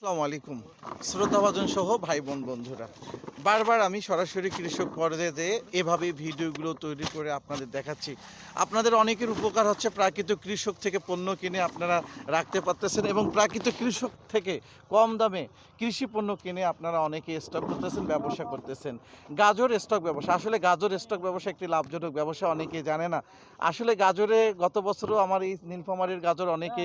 আসসালামু আলাইকুম। শ্রোতাভাজন সহ ভাই বোন বন্ধুরা, বারবার আমি সরাসরি কৃষক পর্যায়ে এভাবে ভিডিওগুলো তৈরি করে আপনাদের দেখাচ্ছি। আপনাদের অনেকের উপকার হচ্ছে প্রাকৃতিক কৃষক থেকে পণ্য কিনে আপনারা রাখতে পারতেছেন এবং প্রাকৃতিক কৃষক থেকে কম দামে কৃষি পণ্য কিনে আপনারা অনেকে স্টক করতেছেন ব্যবসা করতেছেন। গাজর স্টক ব্যবসা, আসলে গাজর স্টক ব্যবসা একটি লাভজনক ব্যবসা অনেকে জানে না। আসলে গাজরে গত বছরও আমার এই নীলফামারীর গাজর অনেকে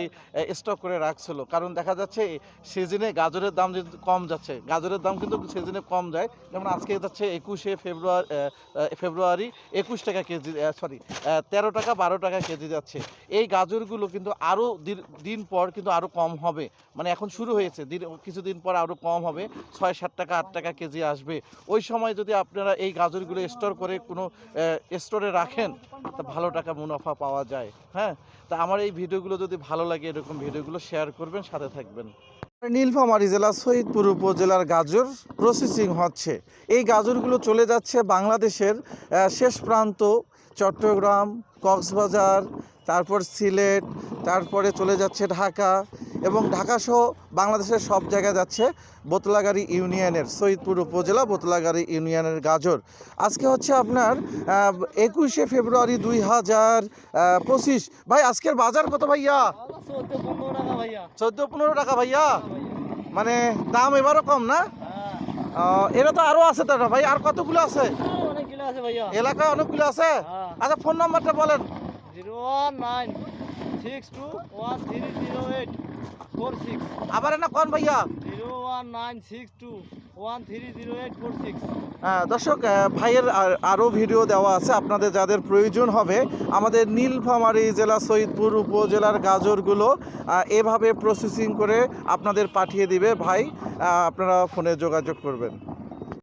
স্টক করে রাখছিল। কারণ দেখা যাচ্ছে সিজনে গাজরের দাম যেহেতু কম যাচ্ছে, গাজরের দাম কিন্তু সিজনে কম যায়। যেমন আজকে যাচ্ছে একুশে ফেব্রুয়ারি ফেব্রুয়ারি একুশ টাকা কেজি সরি তেরো টাকা বারো টাকা কেজি যাচ্ছে। এই গাজরগুলো কিন্তু আরও দিন পর কিন্তু আরও কম হবে। মানে এখন শুরু হয়েছে, দিন, কিছুদিন পর আরও কম হবে, ছয়, সাত টাকা, আট টাকা কেজি আসবে। ওই সময় যদি আপনারা এই গাজরগুলো স্টোর করে কোনো স্টোরে রাখেন, তা ভালো টাকা মুনাফা পাওয়া যায়। হ্যাঁ? তা আমার এই ভিডিওগুলো যদি ভালো লাগে, এরকম ভিডিওগুলো শেয়ার করবেন, সাথে থাকবেন। নীলফামারী জেলা সৈয়দপুর উপজেলার গাজর প্রসেসিং হচ্ছে। এই গাজরগুলো চলে যাচ্ছে বাংলাদেশের শেষ প্রান্ত চট্টগ্রাম কক্সবাজার তারপর সিলেট তারপরে চলে যাচ্ছে ঢাকা এবং ঢাকা সহ বাংলাদেশের সব জায়গায় যাচ্ছে বোতলাগাড়ি ইউনিয়নের সৈয়দপুর উপজেলা বোতলাগাড়ি ইউনিয়নের গাজর। আজকে হচ্ছে আপনার একুশে ফেব্রুয়ারি দুই হাজার পঁচিশ। ভাই আজকের বাজার কত ভাইয়া? ভাইয়া। চোদ্দ পনেরো টাকা ভাইয়া? মানে দাম এবারও কম না? হ্যাঁ। এরা তো আরও আছে তো ভাই আর কতগুলো আছে? ভাইয়া। এলাকায় অনেকগুলো আছে? হ্যাঁ। আচ্ছা ফোন নাম্বারটা বলেন। Zero one nine six two one three zero eight four six. আবার না কোন ভাইয়া। Zero one nine six two. হ্যাঁ, দর্শক ভাইয়ের আর- আরও ভিডিও দেওয়া আছে। আপনাদের যাদের প্রয়োজন হবে আমাদের নীলফামারী জেলা সৈদপুর উপজেলার গাজরগুলো এভাবে প্রসেসিং করে আপনাদের পাঠিয়ে দিবে। ভাই আপনারা ফোনে যোগাযোগ করবেন।